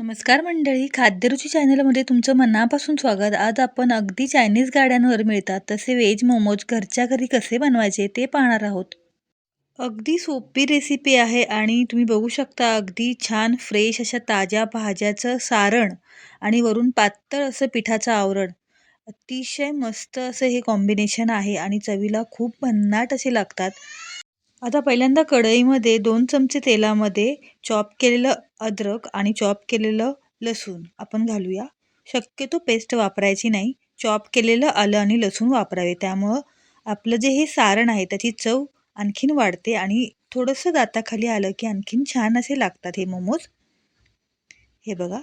नमस्कार मंडळी खाद्यरुची चॅनलमध्ये तुमचं मनापासून स्वागत. आज आपण अगदी चायनीज गाड्यांवर मिळतात तसे व्हेज मोमोज घरच्या घरी कसे बनवायचे ते पाहणार आहोत. अगदी सोपी रेसिपी आहे आणि तुम्ही बघू शकता अगदी छान फ्रेश अशा ताज्या भाज्याचं सारण आणि वरून पातळ असं पिठाचं आवरण. अतिशय मस्त असं हे कॉम्बिनेशन आहे आणि चवीला खूप भन्नाट असे लागतात. आता पहिल्यांदा कढईमध्ये दोन चमचे तेलामध्ये चॉप केलेलं अद्रक आणि चॉप केलेलं लसूण आपण घालूया. शक्यतो पेस्ट वापरायची नाही. चॉप केलेलं आलं आणि लसूण वापरावे. त्यामुळं आपलं जे हे सारण आहे त्याची चव आणखीन वाढते आणि थोडंसं दाताखाली आलं की आणखीन छान असे लागतात हे मोमोज. हे बघा.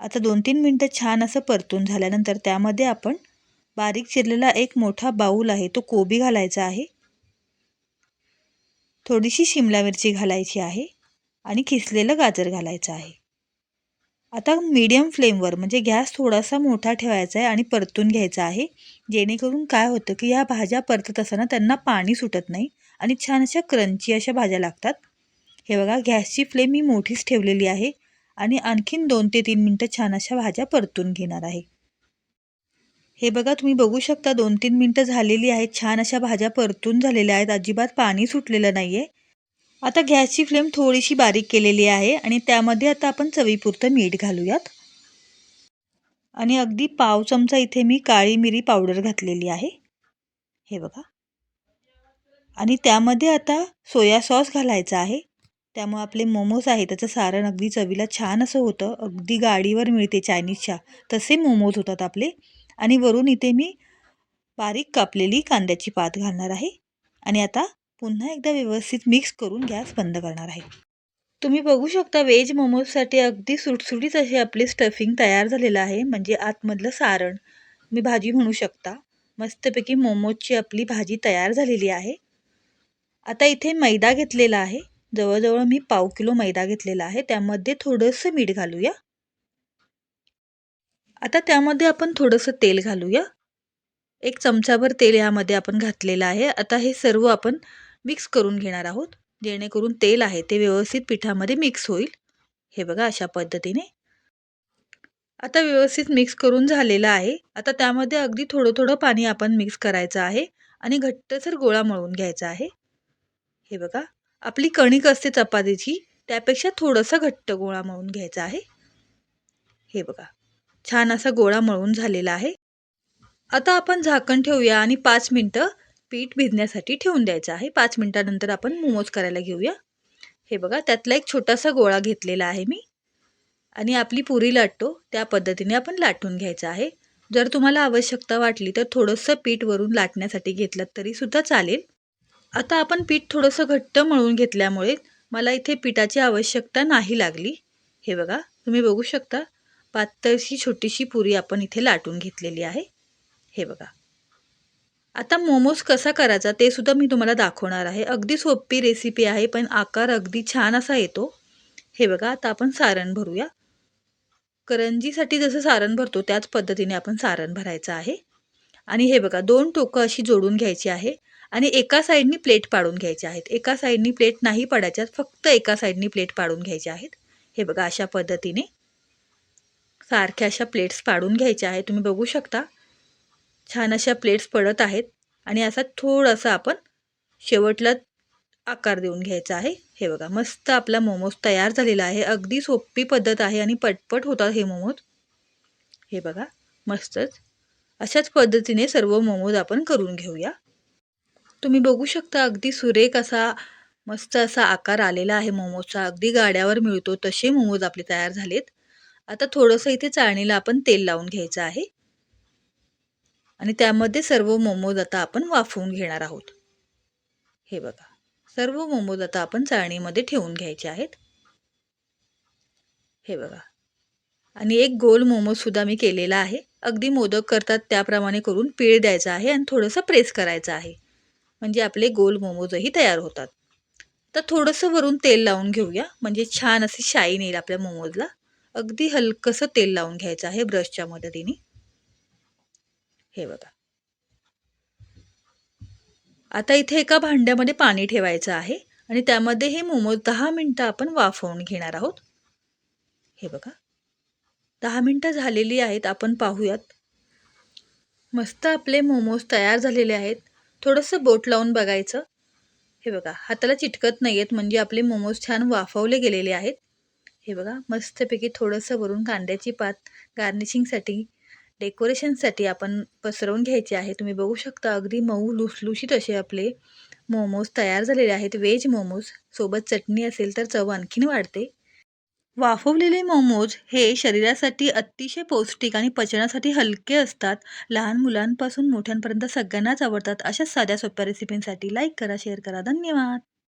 आता दोन तीन मिनटं छान असं परतून झाल्यानंतर त्यामध्ये आपण बारीक चिरलेला एक मोठा बाऊल आहे तो कोबी घालायचा आहे. थोडीशी शिमला मिरची घालायची आहे आणि खिसलेलं गाजर घालायचं आहे. आता मीडियम फ्लेमवर म्हणजे गॅस थोडासा मोठा ठेवायचा आहे आणि परतून घ्यायचा आहे. जेणेकरून काय होतं की या भाज्या परतत असताना त्यांना पाणी सुटत नाही आणि छान अशा क्रंची अशा भाज्या लागतात. हे बघा गॅसची फ्लेम मी मोठीच ठेवलेली आहे आणि आणखीन दोन ते तीन मिनटं छान अशा भाज्या परतून घेणार आहे. हे बघा तुम्ही बघू शकता दोन तीन मिनटं झालेली आहेत. छान अशा भाज्या परतून झालेल्या आहेत. अजिबात पाणी सुटलेलं नाही आहे आता गॅसची फ्लेम थोडीशी बारीक केलेली आहे आणि त्यामध्ये आता आपण चवीपुरतं मीठ घालूयात. आणि अगदी पाव चमचा इथे मी काळी मिरी पावडर घातलेली आहे. हे बघा. आणि त्यामध्ये आता सोया सॉस घालायचा आहे. त्यामुळे आपले मोमोज आहे त्याचं सारण अगदी चवीला छान असं होतं. अगदी गाडीवर मिळते चायनीजच्या. तसे मोमोज होतात आपले. आणि वरून इथे मी बारीक कापलेली कांद्याची पात घालणार आहे. आणि आता पुन्हा एकदा व्यवस्थित मिक्स करून गॅस बंद करणार आहे. तुम्ही बघू शकता व्हेज मोमोजसाठी अगदी सुटसुटीत असे आपले स्टफिंग तयार झालेलं आहे. म्हणजे आतमधलं सारण मी भाजी म्हणू शकता. मस्तपैकी मोमोजची आपली भाजी तयार झालेली आहे. आता इथे मैदा घेतलेला आहे. जवळजवळ मी पाव किलो मैदा घेतलेला आहे. त्यामध्ये थोडंसं मीठ घालूया. आता त्यामध्ये आपण थोडंसं तेल घालूया. एक चमचाभर तेल यामध्ये आपण घातलेलं आहे. आता हे सर्व आपण मिक्स करून घेणार आहोत. जेणेकरून तेल आहे ते व्यवस्थित पिठामध्ये मिक्स होईल. हे बघा अशा पद्धतीने. आता व्यवस्थित मिक्स करून झालेलं आहे. आता त्यामध्ये अगदी थोडं थोडं पाणी आपण मिक्स करायचं आहे आणि घट्टसर गोळा मळून घ्यायचा आहे. हे बघा. आपली कणिक असते चपातीची त्यापेक्षा थोडंसं घट्ट गोळा मळून घ्यायचा आहे. हे बघा. छान असा गोळा मळून झालेला आहे. आता आपण झाकण ठेवूया आणि पाच मिनटं पीठ भिजण्यासाठी ठेवून द्यायचं आहे. पाच मिनटानंतर आपण मोमोज करायला घेऊया. हे बघा त्यातला एक छोटासा गोळा घेतलेला आहे मी. आणि आपली पुरी लाटतो. त्या पद्धतीने आपण लाटून घ्यायचं आहे. जर तुम्हाला आवश्यकता वाटली तर थोडंसं पीठ वरून लाटण्यासाठी घेतलं तरीसुद्धा चालेल. आता आपण पीठ थोडंसं घट्ट मळून घेतल्यामुळे मला इथे पिठाची आवश्यकता नाही लागली. हे बघा तुम्ही बघू शकता. पातळशी छोटीशी पुरी आपण इथे लाटून घेतलेली आहे. हे बघा. आता मोमोज कसा करायचा ते सुद्धा मी तुम्हाला दाखवणार आहे. अगदी सोपी रेसिपी आहे पण आकार अगदी छान असा येतो. हे बघा आता आपण सारण भरूया. करंजीसाठी जसं सारण भरतो त्याच पद्धतीने आपण सारण भरायचं आहे. आणि हे बघा दोन टोकं अशी जोडून घ्यायची आहे आणि एका साईडनी प्लेट पाडून घ्यायचे आहेत. एका साईडनी प्लेट नाही पाडायच्यात फक्त एका साईडनी प्लेट पाडून घ्यायच्या आहेत. हे बघा अशा पद्धतीने. सारख्या अशा प्लेट्स पाडून घ्यायच्या आहेत. तुम्ही बघू शकता. छान अशा प्लेट्स पडत आहेत. आणि असा थोडासा आपण शेवटला आकार देऊन घ्यायचा आहे. हे बघा मस्त आपला मोमोज तयार झालेला आहे. अगदी सोपी पद्धत आहे आणि पटपट होतात हे मोमोज हे बघा मस्तच. अशाच पद्धतीने सर्व मोमोज आपण करून घेऊया. तुम्ही बघू शकता अगदी सुरेख असा मस्त असा आकार आलेला आहे मोमोजचा अगदी गाड्यावर मिळतो तसे मोमोज आपले तयार झालेत. आता थोडंसं इथे चाळणीला आपण तेल लावून घ्यायचं आहे. आणि त्यामध्ये सर्व मोमोज आता आपण वाफवून घेणार आहोत. हे बघा सर्व मोमोज आता आपण चाळणीमध्ये ठेवून घ्यायचे आहेत. हे बघा आणि एक गोल मोमोजसुद्धा मी केलेला आहे. अगदी मोदक करतात त्याप्रमाणे करून पीळ द्यायचा आहे आणि थोडंसं प्रेस करायचं आहे. म्हणजे आपले गोल मोमोजही तयार होतात. तर थोडंसं वरून तेल लावून घेऊया. म्हणजे छान असे शाईन येईल आपल्या मोमोजला. अगदी हलकंसं तेल लावून घ्यायचं आहे ब्रशच्या मदतीने. हे बघा. आता इथे एका भांड्यामध्ये पाणी ठेवायचं आहे आणि त्यामध्ये हे मोमोज दहा मिनटं आपण वाफवून घेणार आहोत. हे बघा. दहा मिनटं झालेली आहेत आपण पाहूयात. मस्त आपले मोमोज तयार झालेले आहेत. थोडंसं बोट लावून बघायचं. हे बघा हाताला चिटकत नाही आहेत म्हणजे आपले मोमोज छान वाफवले गेलेले आहेत. हे बघा मस्तपैकी थोडंसं वरून कांद्याची पात गार्निशिंगसाठी डेकोरेशनसाठी आपण पसरवून घ्यायचे आहे. तुम्ही बघू शकता अगदी मऊ लुसलुशीत असे आपले मोमोज तयार झालेले आहेत. व्हेज मोमोज सोबत चटणी असेल तर चव आणखीन वाढते. वाफवलेले मोमोज हे शरीरासाठी अतिशय पौष्टिक आणि पचनासाठी हलके असतात. लहान मुलांपासून मोठ्यांपर्यंत सगळ्यांनाच आवडतात. अशाच साध्या सोप्या रेसिपींसाठी लाईक करा शेअर करा. धन्यवाद!